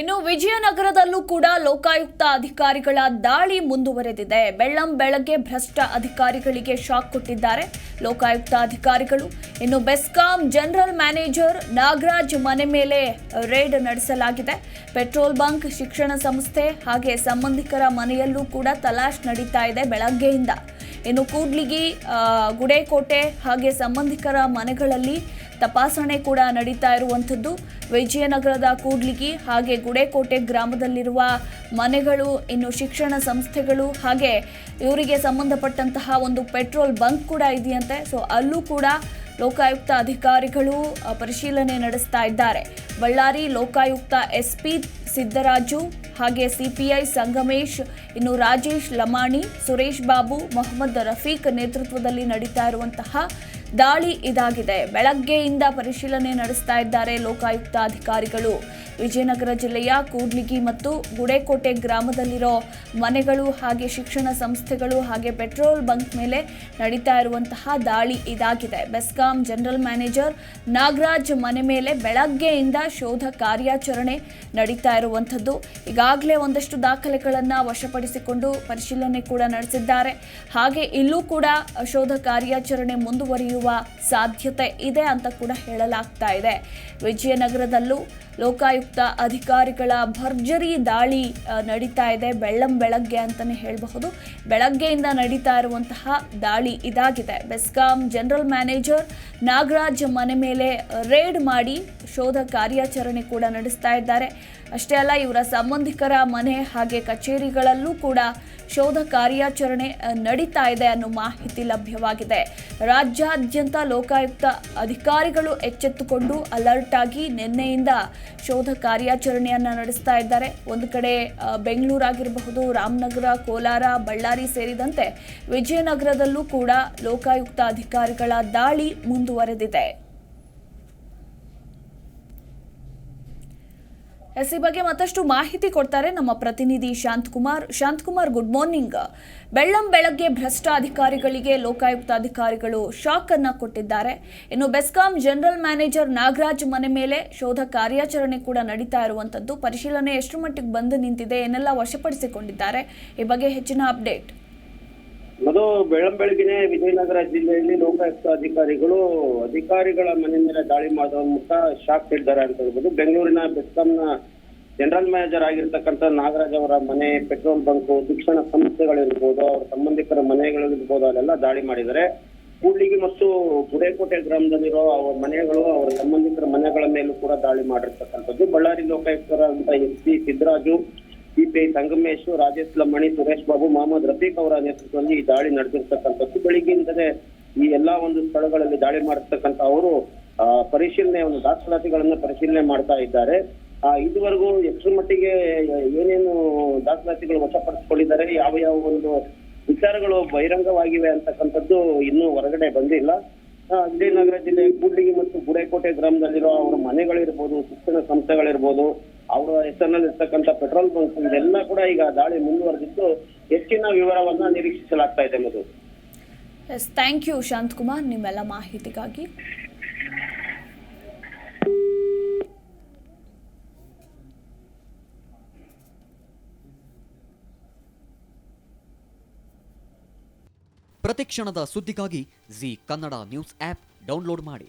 ಇನ್ನು ವಿಜಯನಗರದಲ್ಲೂ ಕೂಡ ಲೋಕಾಯುಕ್ತ ಅಧಿಕಾರಿಗಳ ದಾಳಿ ಮುಂದುವರೆದಿದೆ. ಬೆಳ್ಳಂ ಬೆಳಗ್ಗೆ ಭ್ರಷ್ಟ ಅಧಿಕಾರಿಗಳಿಗೆ ಶಾಕ್ ಕೊಟ್ಟಿದ್ದಾರೆ ಲೋಕಾಯುಕ್ತ ಅಧಿಕಾರಿಗಳು. ಇನ್ನು ಬೆಸ್ಕಾಂ ಜನರಲ್ ಮ್ಯಾನೇಜರ್ ನಾಗರಾಜ್ ಮನೆ ಮೇಲೆ ರೇಡ್ ನಡೆಸಲಾಗಿದೆ. ಪೆಟ್ರೋಲ್ ಬಂಕ್, ಶಿಕ್ಷಣ ಸಂಸ್ಥೆ ಹಾಗೆ ಸಂಬಂಧಿಕರ ಮನೆಯಲ್ಲೂ ಕೂಡ ತಲಾಶ್ ನಡೀತಾ ಇದೆ ಬೆಳಗ್ಗೆಯಿಂದ. ಇನ್ನು ಕೂಡ್ಲಿಗಿ ಗುಡೇಕೋಟೆ ಹಾಗೆ ಸಂಬಂಧಿಕರ ಮನೆಗಳಲ್ಲಿ ತಪಾಸಣೆ ಕೂಡ ನಡೀತಾ ಇರುವಂಥದ್ದು. ವಿಜಯನಗರದ ಕೂಡ್ಲಿಗಿ ಹಾಗೆ ಗುಡೇಕೋಟೆ ಗ್ರಾಮದಲ್ಲಿರುವ ಮನೆಗಳು, ಇನ್ನು ಶಿಕ್ಷಣ ಸಂಸ್ಥೆಗಳು ಹಾಗೆ ಇವರಿಗೆ ಸಂಬಂಧಪಟ್ಟಂತಹ ಒಂದು ಪೆಟ್ರೋಲ್ ಬಂಕ್ ಕೂಡ ಇದೆಯಂತೆ. ಸೊ ಅಲ್ಲೂ ಕೂಡ ಲೋಕಾಯುಕ್ತ ಅಧಿಕಾರಿಗಳು ಪರಿಶೀಲನೆ ನಡೆಸ್ತಾ ಇದ್ದಾರೆ. ಬಳ್ಳಾರಿ ಲೋಕಾಯುಕ್ತ ಎಸ್ಪಿ ಸಿದ್ದರಾಜು ಹಾಗೆ ಸಿಪಿಐ ಸಂಗಮೇಶ್, ಇನ್ನು ರಾಜೇಶ್ ಲಮಾಣಿ, ಸುರೇಶ್ ಬಾಬು, ಮೊಹಮ್ಮದ್ ರಫೀಕ್ ನೇತೃತ್ವದಲ್ಲಿ ನಡೀತಾ ಇರುವಂತಹ ದಾಳಿ ಇದಾಗಿದೆ. ಬೆಳಗ್ಗೆಯಿಂದ ಪರಿಶೀಲನೆ ನಡೆಸ್ತಾ ಇದ್ದಾರೆ ಲೋಕಾಯುಕ್ತ ಅಧಿಕಾರಿಗಳು. ವಿಜಯನಗರ ಜಿಲ್ಲೆಯ ಕೂಡ್ಲಿಗಿ ಮತ್ತು ಗುಡೇಕೋಟೆ ಗ್ರಾಮದಲ್ಲಿರೋ ಮನೆಗಳು ಹಾಗೆ ಶಿಕ್ಷಣ ಸಂಸ್ಥೆಗಳು ಹಾಗೆ ಪೆಟ್ರೋಲ್ ಬಂಕ್ ಮೇಲೆ ನಡೀತಾ ಇರುವಂತಹ ದಾಳಿ ಇದಾಗಿದೆ. ಬೆಸ್ಕಾಂ ಜನರಲ್ ಮ್ಯಾನೇಜರ್ ನಾಗರಾಜ್ ಮನೆ ಮೇಲೆ ಬೆಳಗ್ಗೆಯಿಂದ ಶೋಧ ಕಾರ್ಯಾಚರಣೆ ನಡೀತಾ ಇರುವಂಥದ್ದು. ಈಗಾಗಲೇ ಒಂದಷ್ಟು ದಾಖಲೆಗಳನ್ನು ವಶಪಡಿಸಿಕೊಂಡು ಪರಿಶೀಲನೆ ಕೂಡ ನಡೆಸಿದ್ದಾರೆ. ಹಾಗೆ ಇಲ್ಲೂ ಕೂಡ ಶೋಧ ಕಾರ್ಯಾಚರಣೆ ಮುಂದುವರಿಯುವ ಸಾಧ್ಯತೆ ಇದೆ ಅಂತ ಕೂಡ ಹೇಳಲಾಗ್ತಾ ಇದೆ. ವಿಜಯನಗರದಲ್ಲೂ ಲೋಕಾಯುಕ್ತ ಅಧಿಕಾರಿಗಳ ಭರ್ಜರಿ ದಾಳಿ ನಡೀತಾ ಇದೆ. ಬೆಳ್ಳಂ ಬೆಳಗ್ಗೆ ಅಂತಲೇ ಹೇಳಬಹುದು. ಬೆಳಗ್ಗೆಯಿಂದ ನಡೀತಾ ಇರುವಂತಹ ದಾಳಿ ಇದಾಗಿದೆ. ಬೆಸ್ಕಾಂ ಜನರಲ್ ಮ್ಯಾನೇಜರ್ ನಾಗರಾಜ್ ಮನೆ ಮೇಲೆ ರೇಡ್ ಮಾಡಿ ಶೋಧ ಕಾರ್ಯಾಚರಣೆ ಕೂಡ ನಡೆಸ್ತಾ ಇದ್ದಾರೆ. ಅಷ್ಟೇ ಅಲ್ಲ, ಇವರ ಸಂಬಂಧಿಕರ ಮನೆ ಹಾಗೆ ಕಚೇರಿಗಳಲ್ಲೂ ಕೂಡ ಶೋಧ ಕಾರ್ಯಾಚರಣೆ ನಡೀತಾ ಇದೆ ಅನ್ನೋ ಮಾಹಿತಿ ಲಭ್ಯವಾಗಿದೆ. ರಾಜ್ಯಾದ್ಯಂತ ಲೋಕಾಯುಕ್ತ ಅಧಿಕಾರಿಗಳು ಎಚ್ಚೆತ್ತುಕೊಂಡು ಅಲರ್ಟ್ ಆಗಿ ನಿನ್ನೆಯಿಂದ ಶೋಧ ಕಾರ್ಯಾಚರಣೆಯನ್ನ ನಡೆಸ್ತಾ ಇದ್ದಾರೆ. ಒಂದು ಕಡೆ ಬೆಂಗಳೂರಾಗಿರಬಹುದು, ರಾಮನಗರ, ಕೋಲಾರ, ಬಳ್ಳಾರಿ ಸೇರಿದಂತೆ ವಿಜಯನಗರದಲ್ಲೂ ಕೂಡ ಲೋಕಾಯುಕ್ತ ಅಧಿಕಾರಿಗಳ ದಾಳಿ ಮುಂದುವರೆದಿದೆ. ಎಸ್ ಈ ಬಗ್ಗೆ ಮತ್ತಷ್ಟು ಮಾಹಿತಿ ಕೊಡ್ತಾರೆ ನಮ್ಮ ಪ್ರತಿನಿಧಿ ಶಾಂತಕುಮಾರ್. Shantakumar, good morning. ಬೆಳ್ಳಂ ಬೆಳಗ್ಗೆ ಭ್ರಷ್ಟ ಅಧಿಕಾರಿಗಳಿಗೆ ಲೋಕಾಯುಕ್ತ ಅಧಿಕಾರಿಗಳು ಶಾಕ್ ಅನ್ನ ಕೊಟ್ಟಿದ್ದಾರೆ. ಇನ್ನು ಬೆಸ್ಕಾಂ ಜನರಲ್ ಮ್ಯಾನೇಜರ್ ನಾಗರಾಜ್ ಮನೆ ಮೇಲೆ ಶೋಧ ಕಾರ್ಯಾಚರಣೆ ಕೂಡ ನಡೀತಾ ಇರುವಂತದ್ದು. ಪರಿಶೀಲನೆ ಎಷ್ಟು ಮಟ್ಟಿಗೆ ಬಂದು ನಿಂತಿದೆ ಏನೆಲ್ಲ ವಶಪಡಿಸಿಕೊಂಡಿದ್ದಾರೆ. ಈ ಬಗ್ಗೆ ಹೆಚ್ಚಿನ ಅಪ್ಡೇಟ್. ಮಧು ಬೆಳಂಬೆಳಗಿನೇ ವಿಜಯನಗರ ಜಿಲ್ಲೆಯಲ್ಲಿ ಲೋಕಾಯುಕ್ತ ಅಧಿಕಾರಿಗಳು ಅಧಿಕಾರಿಗಳ ಮನೆ ಮೇಲೆ ದಾಳಿ ಮಾಡುವ ಮೂಲಕ ಶಾಕ್ ಇದ್ದಾರೆ ಅಂತ ಹೇಳ್ಬೋದು. ಬೆಂಗಳೂರಿನ ಬೆಸ್ಕಾಂನ ಜನರಲ್ ಮ್ಯಾನೇಜರ್ ಆಗಿರ್ತಕ್ಕಂಥ ನಾಗರಾಜ್ ಅವರ ಮನೆ, ಪೆಟ್ರೋಲ್ ಬಂಕ್, ಶಿಕ್ಷಣ ಸಂಸ್ಥೆಗಳಿರ್ಬೋದು, ಅವರ ಸಂಬಂಧಿಕರ ಮನೆಗಳಿರ್ಬೋದು, ಅಲ್ಲೆಲ್ಲ ದಾಳಿ ಮಾಡಿದ್ದಾರೆ. ಕೂಡ್ಲಿಗಿ ಮತ್ತು ಗುಡೇಕೋಟೆ ಗ್ರಾಮದಲ್ಲಿರೋ ಅವರ ಮನೆಗಳು, ಅವರ ಸಂಬಂಧಿಕರ ಮನೆಗಳ ಮೇಲೂ ಕೂಡ ದಾಳಿ ಮಾಡಿರ್ತಕ್ಕಂಥದ್ದು. Ballari ಲೋಕಾಯುಕ್ತರಾದಂತಹ S P Siddaraju CPI Sangamesh Rajesh Lammani Suresh Babu, Mohammed Rafiq ಅವರ ನೇತೃತ್ವದಲ್ಲಿ ಈ ದಾಳಿ ನಡೆದಿರ್ತಕ್ಕಂಥದ್ದು. ಬೆಳಿಗ್ಗೆಯಿಂದಲೇ ಈ ಎಲ್ಲಾ ಒಂದು ಸ್ಥಳಗಳಲ್ಲಿ ದಾಳಿ ಮಾಡತಕ್ಕಂತ ಅವರು ಪರಿಶೀಲನೆ, ಒಂದು ದಾಖಲಾತಿಗಳನ್ನ ಪರಿಶೀಲನೆ ಮಾಡ್ತಾ ಇದ್ದಾರೆ. ಇದುವರೆಗೂ ಎಷ್ಟರ ಮಟ್ಟಿಗೆ ಏನೇನು ದಾಖಲಾತಿಗಳು ವಶಪಡಿಸಿಕೊಂಡಿದ್ದಾರೆ, ಯಾವ ಯಾವ ಒಂದು ವಿಚಾರಗಳು ಬಹಿರಂಗವಾಗಿವೆ ಅಂತಕ್ಕಂಥದ್ದು ಇನ್ನೂ ಹೊರಗಡೆ ಬಂದಿಲ್ಲ. ವಿಜಯನಗರ ಜಿಲ್ಲೆ ಕೂಡ್ಲಿಗಿ ಮತ್ತು ಗುಡೇಕೋಟೆ ಗ್ರಾಮದಲ್ಲಿರೋ ಅವರ ಮನೆಗಳಿರ್ಬೋದು, ಶಿಕ್ಷಣ ಸಂಸ್ಥೆಗಳಿರ್ಬೋದು ಅವರ ಹೆಸರಿನಲ್ಲಿ ಇರ್ತಕ್ಕಂಥ ಪೆಟ್ರೋಲ್ ಬಂಕ್ ಇದೆಲ್ಲ ಕೂಡ ಈಗ ದಾಳಿ ಮುಂದುವರೆದಿದ್ದು ಹೆಚ್ಚಿನ ವಿವರವನ್ನ ನಿರೀಕ್ಷಿಸಲಾಗ್ತಾ ಇದೆ Madhu. Yes thank you Shanthakumar ನಿಮ್ಮೆಲ್ಲ ಮಾಹಿತಿಗಾಗಿ. ಪ್ರತಿಕ್ಷಣದ ಸುದ್ದಿಗಾಗಿ Zee Kannada news app download ಮಾಡಿ.